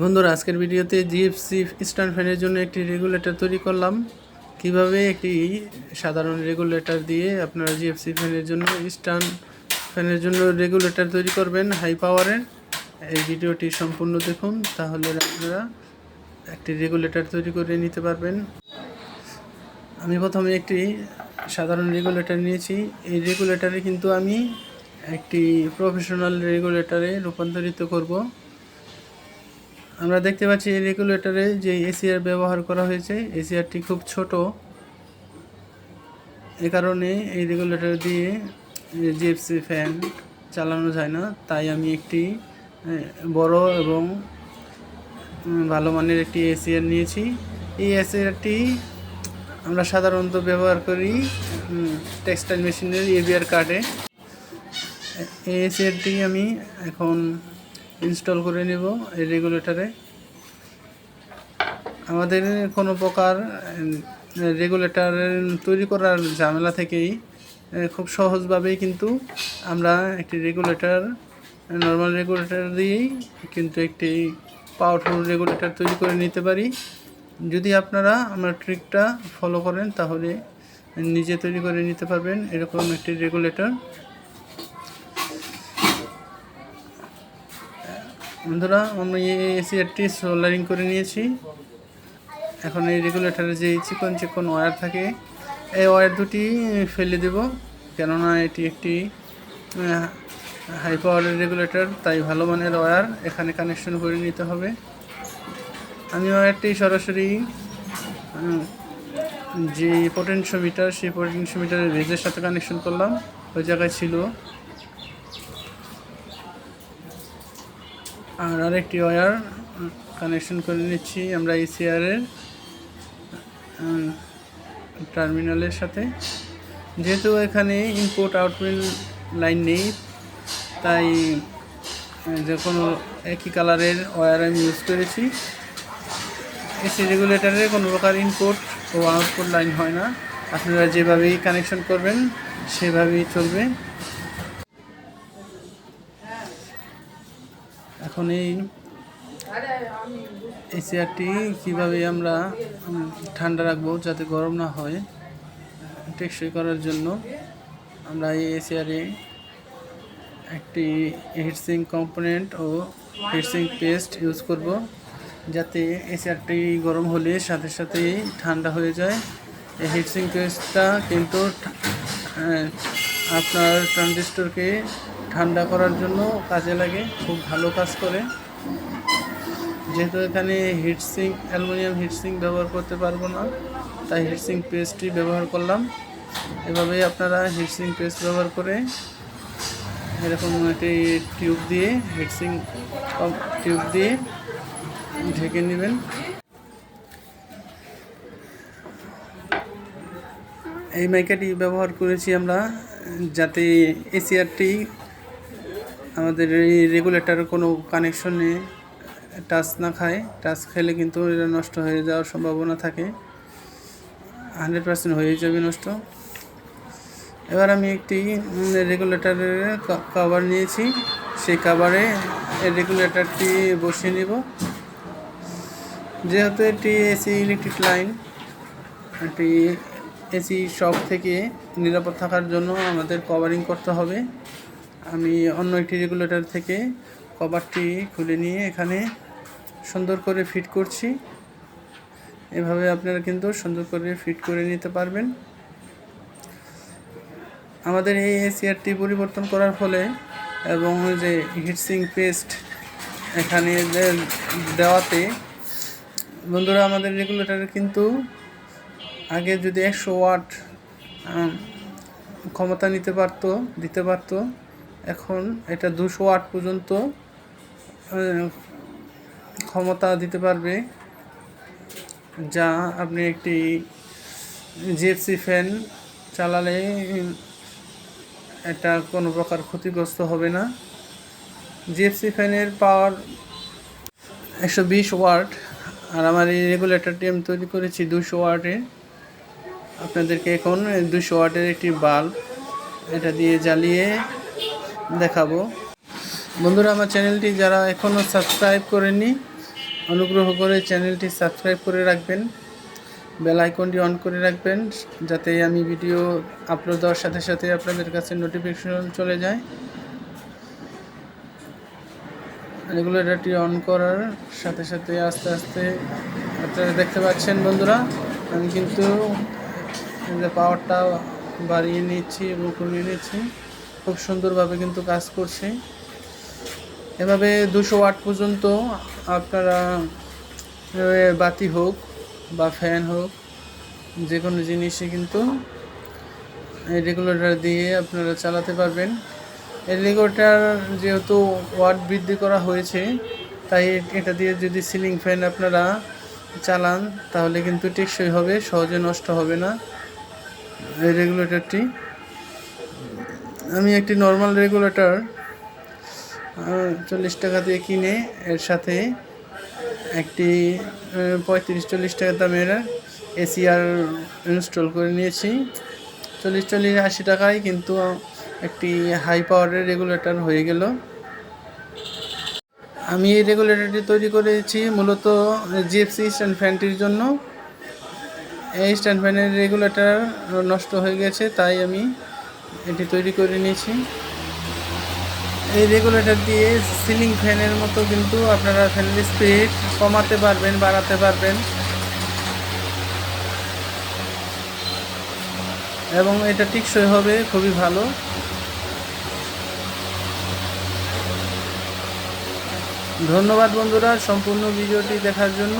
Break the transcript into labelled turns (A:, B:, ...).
A: বন্ধুরা, আজকের ভিডিওতে জিএফসি স্ট্যান্ড ফ্যানের জন্য একটি রেগুলেটর তৈরি করলাম। কীভাবে একটি সাধারণ রেগুলেটর দিয়ে আপনারা জিএফসি ফ্যানের জন্য স্ট্যান্ড ফ্যানের জন্য রেগুলেটর তৈরি করবেন হাই পাওয়ারের এই ভিডিওটি সম্পূর্ণ দেখুন, তাহলে আপনারা একটি রেগুলেটর তৈরি করে নিতে পারবেন। আমি প্রথমে একটি সাধারণ রেগুলেটর নিয়েছি। এই রেগুলেটরে কিন্তু আমি একটি প্রফেশনাল রেগুলেটরে রূপান্তরিত করব। আমরা দেখতে পাচ্ছি এই রেগুলেটরে যে এসিআর ব্যবহার করা হয়েছে। এসিআরটি খুব ছোট। এ কারণে এই রেগুলেটর দিয়ে জিএফসি ফ্যান চালানো যায় না। তাই আমি একটি বড় এবং ভালো মানের একটি এসিআর নিয়েছি। এই এসিআরটি আমরা সাধারণত ব্যবহার করি টেক্সটাইল মেশিনের এবিআর কার্ডে এই এসিআরটি আমি এখন ইনস্টল করে নেব এই রেগুলেটরে। আমাদের কোনো প্রকার রেগুলেটর তৈরি করার ঝামেলা থেকেই খুব সহজভাবেই কিন্তু আমরা একটি রেগুলেটর, নর্মাল রেগুলেটর দিয়েই কিন্তু একটি পাওয়ারফুল রেগুলেটর তৈরি করে নিতে পারি। যদি আপনারা আমার ট্রিকটা ফলো করেন, তাহলে নিজে তৈরি করে নিতে পারবেন এরকম একটি রেগুলেটর। বন্ধুরা আমি এসি একটি সোল্ডারিং করে নিয়েছি। এখন এই রেগুলেটরে যে চিকন চিকন ওয়্যার থাকে, এই ওয়্যার দুটি ফেলে দেব, কেননা এটি একটি হাই পাওয়ারের রেগুলেটর তাই ভালো মানের ওয়্যার এখানে কানেকশন করে নিতে হবে। আমি ওয়্যারটি সরাসরি যে পোটেনশিওমিটার সেই পোটেনশিওমিটারের রেজের সাথে কানেকশন করলাম, ওই জায়গায় ছিল। আর আরেকটি ওয়্যার কানেকশন করে নিচ্ছি আমরা এসিআরের টার্মিনালের সাথে। যেহেতু এখানে ইনপুট আউটপুট লাইন নেই, তাই যে কোনো একই কালারের ওয়্যার আমি ইউজ করেছি। এসি রেগুলেটরে কোনো প্রকার ইনপুট ও আউটপুট লাইন হয় না। আপনারা যেভাবেই কানেকশন করবেন, সেভাবেই চলবে। এখন এই এই চেয়ারটি কীভাবে আমরা ঠান্ডা রাখব যাতে গরম না হয়, টেকসই করার জন্য আমরা এই চেয়ারে একটি হিটসিং কম্পোনেন্ট ও হিটসিং পেস্ট ইউজ করব যাতে এই চেয়ারটি গরম হলে সাথে সাথেই ঠান্ডা হয়ে যায়। এই হিটসিং পেস্টটা কিন্তু আপনার ট্রানজিস্টরকে ঠান্ডা করার জন্য কাজে লাগে, খুব ভালো কাজ করে। যেহেতু এখানে হিটসিং অ্যালুমিনিয়াম হিটসিং ব্যবহার করতে পারব না, তাই হিটসিং পেস্টটি ব্যবহার করলাম। এভাবেই আপনারা হিটসিং পেস্ট ব্যবহার করে এরকম একটি টিউব দিয়ে হিটসিং টিউব দিয়ে ঢেকে নেবেন। এই মাইকাটি ব্যবহার করেছি আমরা, যাতে এসিআরটি আমাদের এই রেগুলেটার কোনো কানেকশনে টাচ না খায়। টাচ খেলে কিন্তু এটা নষ্ট হয়ে যাওয়ার সম্ভাবনা থাকে। হান্ড্রেড পার্সেন্ট হয়ে যাবে নষ্ট। এবার আমি একটি রেগুলেটারের কাভার নিয়েছি। সেই কাভারে রেগুলেটারটি বসিয়ে নেব। যেহেতু এটি এসি ইলেকট্রিক লাইন একটি এসি শপ থেকে নিরাপদ থাকার জন্য আমাদের কভারিং করতে হবে। আমি অন্য একটি রেগুলেটর থেকে কভারটি খুলে নিয়ে এখানে সুন্দর করে ফিট করছি। এভাবে আপনারা কিন্তু সুন্দর করে ফিট করে নিতে পারবেন। আমাদের এই এসিআরটি পরিবর্তন করার ফলে এবং যে হিটসিং পেস্ট এখানে দেওয়াতে বন্ধুরা, আমাদের রেগুলেটরে কিন্তু আগে যদি একশো ওয়াট ক্ষমতা নিতে পারতো, দিতে পারতো এখন এটা দুশো ওয়াট পর্যন্ত ক্ষমতা দিতে পারবে। যা আপনি একটি জিএফসি ফ্যান চালালে এটা কোনো প্রকার ক্ষতিগ্রস্ত হবে না। জিএফসি ফ্যানের পাওয়ার একশো বিশ ওয়াট, আর আমার এই রেগুলেটরটি আমি তৈরি করেছি দুশো ওয়াটের আপনাদেরকে এখন দুশো ওয়াটের একটি বাল্ব এটা দিয়ে জ্বালিয়ে দেখাবো। বন্ধুরা, আমার চ্যানেলটি যারা এখনও সাবস্ক্রাইব করেনি অনুগ্রহ করে চ্যানেলটি সাবস্ক্রাইব করে রাখবেন। বেল আইকনটি অন করে রাখবেন, যাতে আমি ভিডিও আপলোড দেওয়ার সাথে সাথে আপনাদের কাছে নোটিফিকেশন চলে যায়। রেগুলেটরটি অন করার সাথে সাথে আস্তে আস্তে আপনারা দেখতে পাচ্ছেন বন্ধুরা, আমি কিন্তু পাওয়ারটা বাড়িয়ে নিচ্ছি এবং কমিয়ে নিচ্ছি। খুব সুন্দরভাবে কিন্তু কাজ করছে। এভাবে দুশো ওয়াট পর্যন্ত আপনারা বাতি হোক বা ফ্যান হোক যে কোনো জিনিসে কিন্তু এই রেগুলেটর দিয়ে আপনারা চালাতে পারবেন। এই রেগুলেটর যেহেতু ওয়াট বৃদ্ধি করা হয়েছে, তাই এটা দিয়ে যদি সিলিং ফ্যান আপনারা চালান, তাহলে কিন্তু টেকসই হবে, সহজে নষ্ট হবে না এই রেগুলেটরটি। আমি একটি নর্মাল রেগুলেটর চল্লিশ টাকা দিয়ে কিনে, এর সাথে একটি পঁয়ত্রিশ, চল্লিশ টাকা দামের এসিআর ইনস্টল করে নিয়েছি। চল্লিশ চল্লিশ, আশি টাকায় কিন্তু একটি হাই পাওয়ারের রেগুলেটর হয়ে গেল। আমি এই রেগুলেটরটি তৈরি করেছি মূলত জিএফসি স্ট্যান্ড ফ্যানটির জন্য। এই স্ট্যান্ড ফ্যানের রেগুলেটর নষ্ট হয়ে গেছে, তাই আমি এটি তৈরি করে নিয়েছি। এই রেগুলেটর দিয়ে সিলিং ফ্যানের মতো কিন্তু আপনারা ফ্যানের স্পিড কমাতে পারবেন, বাড়াতে পারবেন। এবং এটা টিকসই হবে, খুবই ভালো। ধন্যবাদ বন্ধুরা, সম্পূর্ণ ভিডিওটি দেখার জন্য।